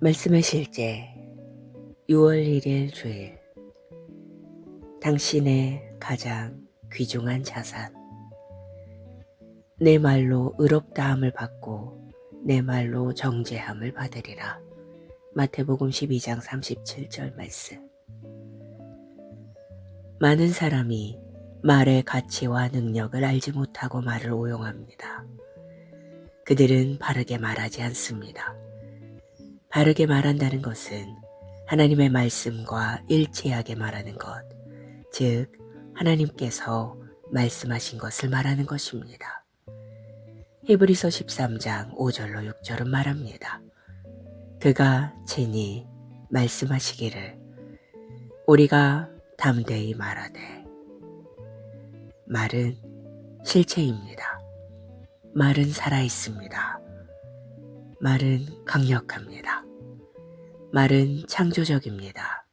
말씀의 실제 6월 1일 주일 당신의 가장 귀중한 자산 내 말로 의롭다함을 받고 내 말로 정죄함을 받으리라. 마태복음 12장 37절 말씀. 많은 사람이 말의 가치와 능력을 알지 못하고 말을 오용합니다. 그들은 바르게 말하지 않습니다. 바르게 말한다는 것은 하나님의 말씀과 일치하게 말하는 것, 즉, 하나님께서 말씀하신 것을 말하는 것입니다. 히브리서 13장 5절로 6절은 말합니다. 그가 친히 말씀하시기를 우리가 담대히 말하되 말은 실체입니다. 말은 살아있습니다. 말은 강력합니다. 말은 창조적입니다.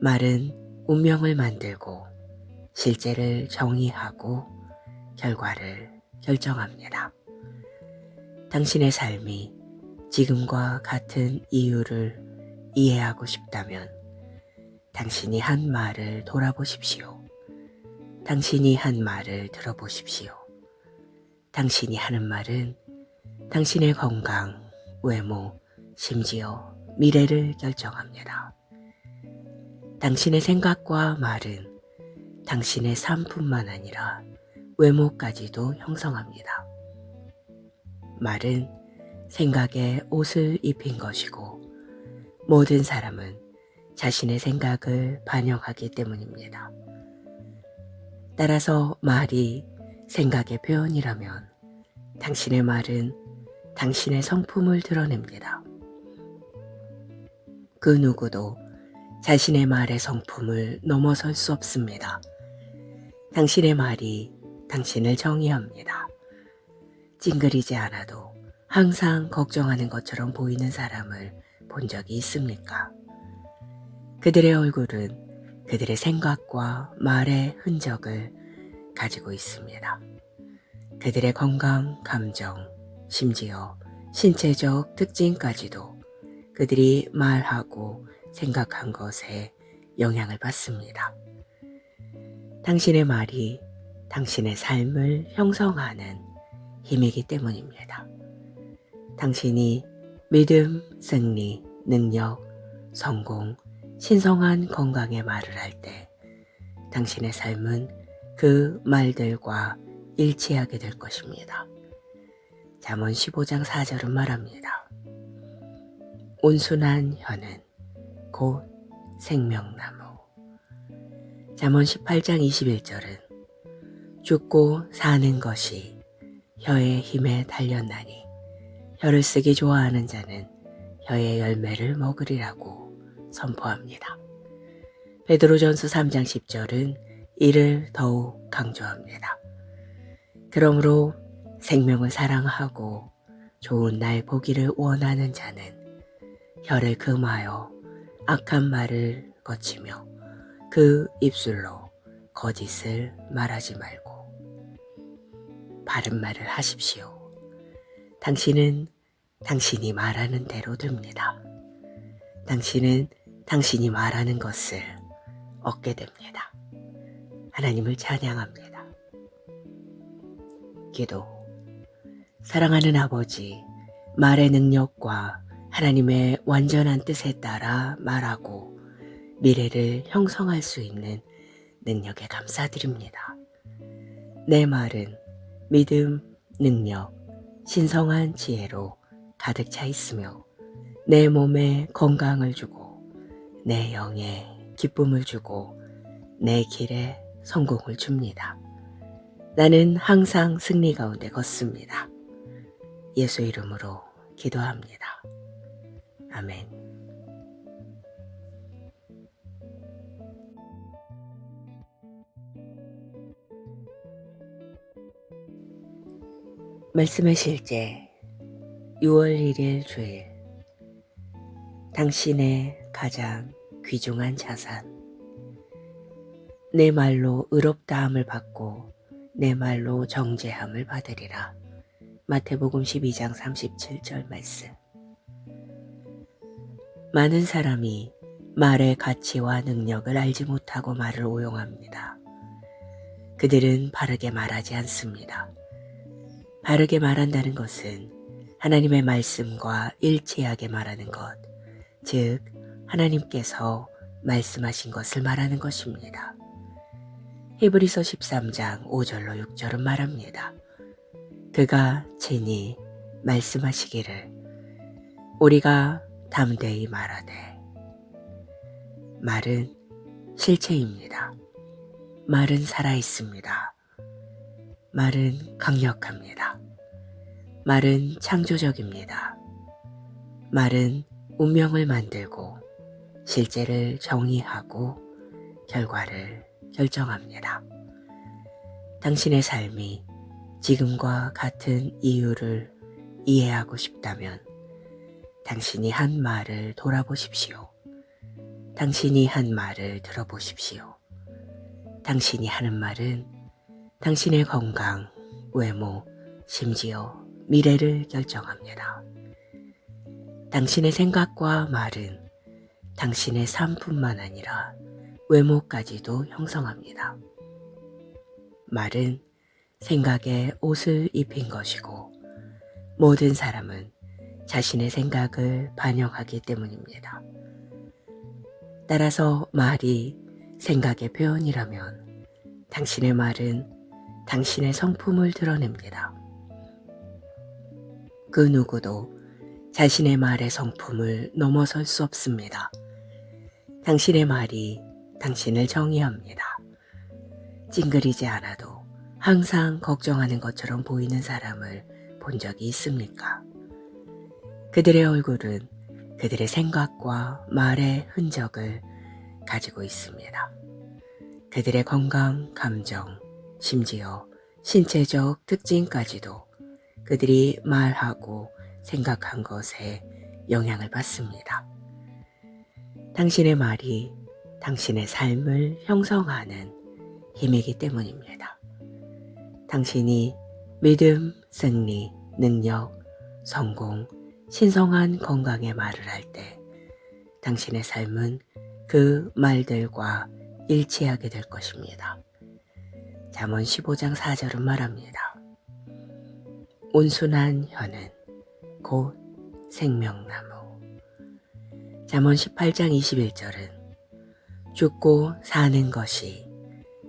말은 운명을 만들고 실제를 정의하고 결과를 결정합니다. 당신의 삶이 지금과 같은 이유를 이해하고 싶다면 당신이 한 말을 돌아보십시오. 당신이 한 말을 들어보십시오. 당신이 하는 말은 당신의 건강, 외모, 심지어 미래를 결정합니다. 당신의 생각과 말은 당신의 삶뿐만 아니라 외모까지도 형성합니다. 말은 생각에 옷을 입힌 것이고 모든 사람은 자신의 생각을 반영하기 때문입니다. 따라서 말이 생각의 표현이라면 당신의 말은 당신의 성품을 드러냅니다. 그 누구도 자신의 말의 성품을 넘어설 수 없습니다. 당신의 말이 당신을 정의합니다. 찡그리지 않아도 항상 걱정하는 것처럼 보이는 사람을 본 적이 있습니까? 그들의 얼굴은 그들의 생각과 말의 흔적을 가지고 있습니다. 그들의 건강, 감정, 심지어 신체적 특징까지도 그들이 말하고 생각한 것에 영향을 받습니다. 당신의 말이 당신의 삶을 형성하는 힘이기 때문입니다. 당신이 믿음, 승리, 능력, 성공, 신성한 건강의 말을 할 때 당신의 삶은 그 말들과 일치하게 될 것입니다. 잠언 15장 4절은 말합니다. 온순한 혀는 곧 생명나무. 잠언 18장 21절은 죽고 사는 것이 혀의 힘에 달렸나니 혀를 쓰기 좋아하는 자는 혀의 열매를 먹으리라고 선포합니다. 베드로전서 3장 10절은 이를 더욱 강조합니다. 그러므로 생명을 사랑하고 좋은 날 보기를 원하는 자는 혀를 금하여 악한 말을 거치며 그 입술로 거짓을 말하지 말고 바른 말을 하십시오. 당신은 당신이 말하는 대로 됩니다. 당신은 당신이 말하는 것을 얻게 됩니다. 하나님을 찬양합니다. 기도. 사랑하는 아버지, 말의 능력과 하나님의 완전한 뜻에 따라 말하고 미래를 형성할 수 있는 능력에 감사드립니다. 내 말은 믿음, 능력, 신성한 지혜로 가득 차 있으며 내 몸에 건강을 주고 내 영에 기쁨을 주고 내 길에 성공을 줍니다. 나는 항상 승리 가운데 걷습니다. 예수 이름으로 기도합니다. 아멘. 말씀의 실제 6월 1일 주일 당신의 가장 귀중한 자산 내 말로 의롭다함을 받고 내 말로 정죄함을 받으리라. 마태복음 12장 37절 말씀. 많은 사람이 말의 가치와 능력을 알지 못하고 말을 오용합니다. 그들은 바르게 말하지 않습니다. 바르게 말한다는 것은 하나님의 말씀과 일치하게 말하는 것, 즉, 하나님께서 말씀하신 것을 말하는 것입니다. 히브리서 13장 5절로 6절은 말합니다. 그가 친히 말씀하시기를 우리가 담대히 말하되 말은 실체입니다. 말은 살아있습니다. 말은 강력합니다. 말은 창조적입니다. 말은 운명을 만들고 실제를 정의하고 결과를 결정합니다. 당신의 삶이 지금과 같은 이유를 이해하고 싶다면 당신이 한 말을 돌아보십시오. 당신이 한 말을 들어보십시오. 당신이 하는 말은 당신의 건강, 외모, 심지어 미래를 결정합니다. 당신의 생각과 말은 당신의 삶뿐만 아니라 외모까지도 형성합니다. 말은 생각에 옷을 입힌 것이고 모든 사람은 자신의 생각을 반영하기 때문입니다. 따라서 말이 생각의 표현이라면 당신의 말은 당신의 성품을 드러냅니다. 그 누구도 자신의 말의 성품을 넘어설 수 없습니다. 당신의 말이 당신을 정의합니다. 찡그리지 않아도 항상 걱정하는 것처럼 보이는 사람을 본 적이 있습니까? 그들의 얼굴은 그들의 생각과 말의 흔적을 가지고 있습니다. 그들의 건강, 감정, 심지어 신체적 특징까지도 그들이 말하고 생각한 것에 영향을 받습니다. 당신의 말이 당신의 삶을 형성하는 힘이기 때문입니다. 당신이 믿음, 승리, 능력, 성공, 신성한 건강의 말을 할 때 당신의 삶은 그 말들과 일치하게 될 것입니다. 잠언 15장 4절은 말합니다. 온순한 혀는 곧 생명나무. 잠언 18장 21절은 죽고 사는 것이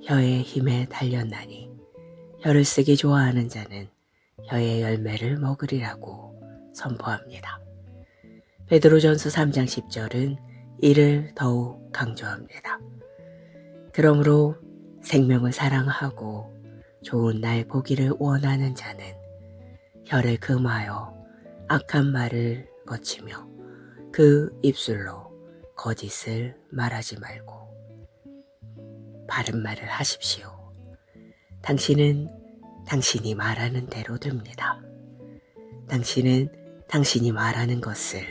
혀의 힘에 달렸나니 혀를 쓰기 좋아하는 자는 혀의 열매를 먹으리라고 선포합니다. 베드로전서 3장 10절은 이를 더욱 강조합니다. 그러므로 생명을 사랑하고 좋은 날 보기를 원하는 자는 혀를 금하여 악한 말을 거치며 그 입술로 거짓을 말하지 말고 바른 말을 하십시오. 당신은 당신이 말하는 대로 됩니다. 당신은 당신이 말하는 것을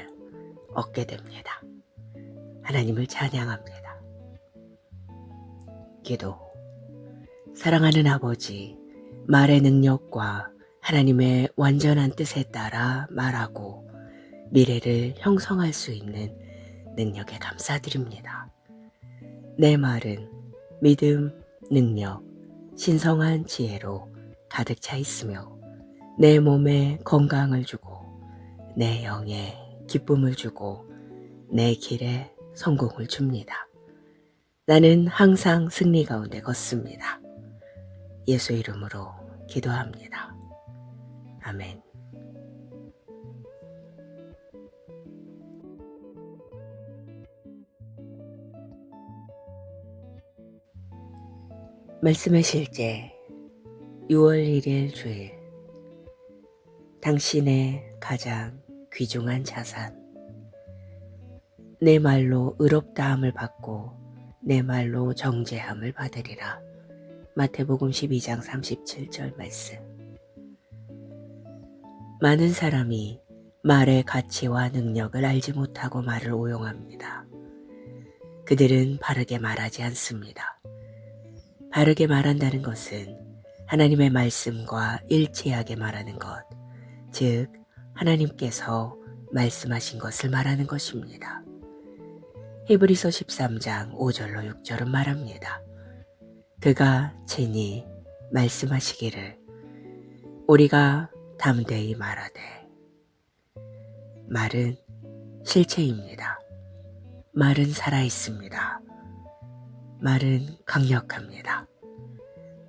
얻게 됩니다. 하나님을 찬양합니다. 기도. 사랑하는 아버지, 말의 능력과 하나님의 완전한 뜻에 따라 말하고 미래를 형성할 수 있는 능력에 감사드립니다. 내 말은 믿음, 능력, 신성한 지혜로 가득 차 있으며 내 몸에 건강을 주고 내 영에 기쁨을 주고 내 길에 성공을 줍니다. 나는 항상 승리 가운데 걷습니다. 예수 이름으로 기도합니다. 아멘. 말씀의 실제 6월 1일 주일 당신의 가장 귀중한 자산 내 말로 의롭다함을 받고 내 말로 정죄함을 받으리라 마태복음 12장 37절 말씀 많은 사람이 말의 가치와 능력을 알지 못하고 말을 오용합니다. 그들은 바르게 말하지 않습니다. 바르게 말한다는 것은 하나님의 말씀과 일치하게 말하는 것, 즉, 하나님께서 말씀하신 것을 말하는 것입니다. 히브리서 13장 5절로 6절은 말합니다. 그가 친히 말씀하시기를 우리가 담대히 말하되 말은 실체입니다. 말은 살아있습니다. 말은 강력합니다.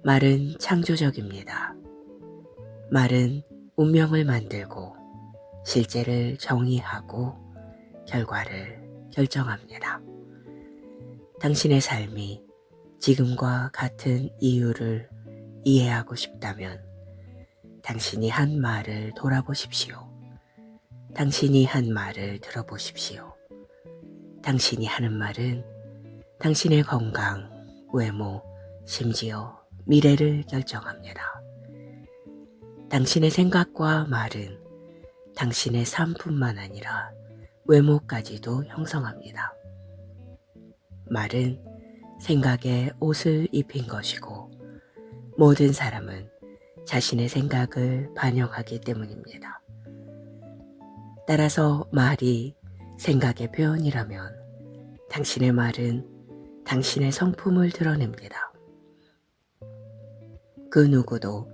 말은 창조적입니다. 말은 운명을 만들고 실제를 정의하고 결과를 결정합니다. 당신의 삶이 지금과 같은 이유를 이해하고 싶다면 당신이 한 말을 돌아보십시오. 당신이 한 말을 들어보십시오. 당신이 하는 말은 당신의 건강, 외모, 심지어 미래를 결정합니다. 당신의 생각과 말은 당신의 삶뿐만 아니라 외모까지도 형성합니다. 말은 생각에 옷을 입힌 것이고 모든 사람은 자신의 생각을 반영하기 때문입니다. 따라서 말이 생각의 표현이라면 당신의 말은 당신의 성품을 드러냅니다. 그 누구도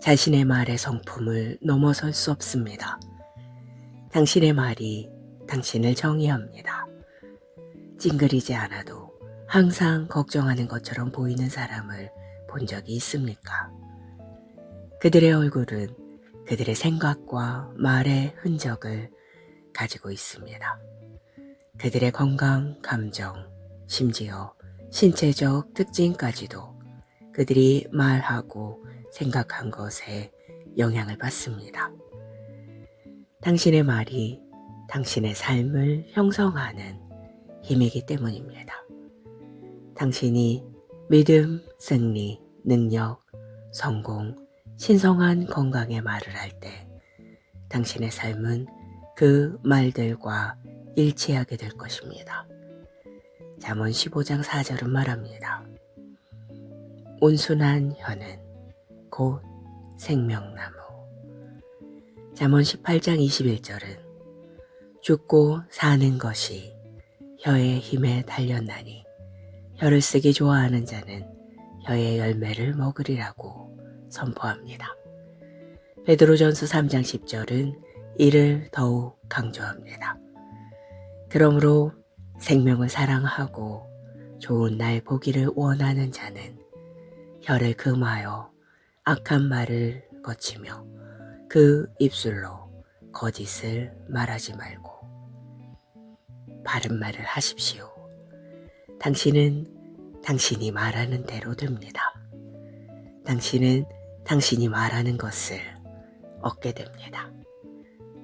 자신의 말의 성품을 넘어설 수 없습니다. 당신의 말이 당신을 정의합니다. 찡그리지 않아도 항상 걱정하는 것처럼 보이는 사람을 본 적이 있습니까? 그들의 얼굴은 그들의 생각과 말의 흔적을 가지고 있습니다. 그들의 건강, 감정, 심지어 신체적 특징까지도 그들이 말하고 생각한 것에 영향을 받습니다. 당신의 말이 당신의 삶을 형성하는 힘이기 때문입니다. 당신이 믿음, 승리, 능력, 성공, 신성한 건강의 말을 할 때 당신의 삶은 그 말들과 일치하게 될 것입니다. 잠언 15장 4절은 말합니다. 온순한 혀는 곧 생명나무. 잠언 18장 21절은 죽고 사는 것이 혀의 힘에 달렸나니 혀를 쓰기 좋아하는 자는 혀의 열매를 먹으리라고 선포합니다. 베드로전서 3장 10절은 이를 더욱 강조합니다. 그러므로 생명을 사랑하고 좋은 날 보기를 원하는 자는 혀를 금하여 악한 말을 거치며 그 입술로 거짓을 말하지 말고 바른 말을 하십시오. 당신은 당신이 말하는 대로 됩니다. 당신은 당신이 말하는 것을 얻게 됩니다.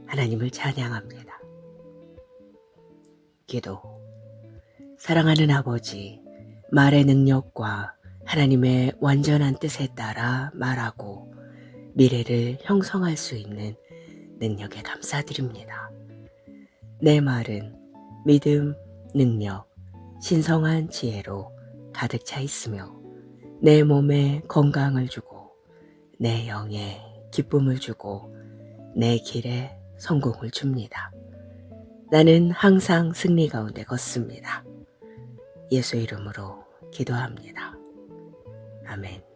하나님을 찬양합니다. 기도. 사랑하는 아버지, 말의 능력과 하나님의 완전한 뜻에 따라 말하고 미래를 형성할 수 있는 능력에 감사드립니다. 내 말은 믿음, 능력, 신성한 지혜로 가득 차 있으며 내 몸에 건강을 주고 내 영에 기쁨을 주고 내 길에 성공을 줍니다. 나는 항상 승리 가운데 걷습니다. 예수 이름으로 기도합니다. 아멘.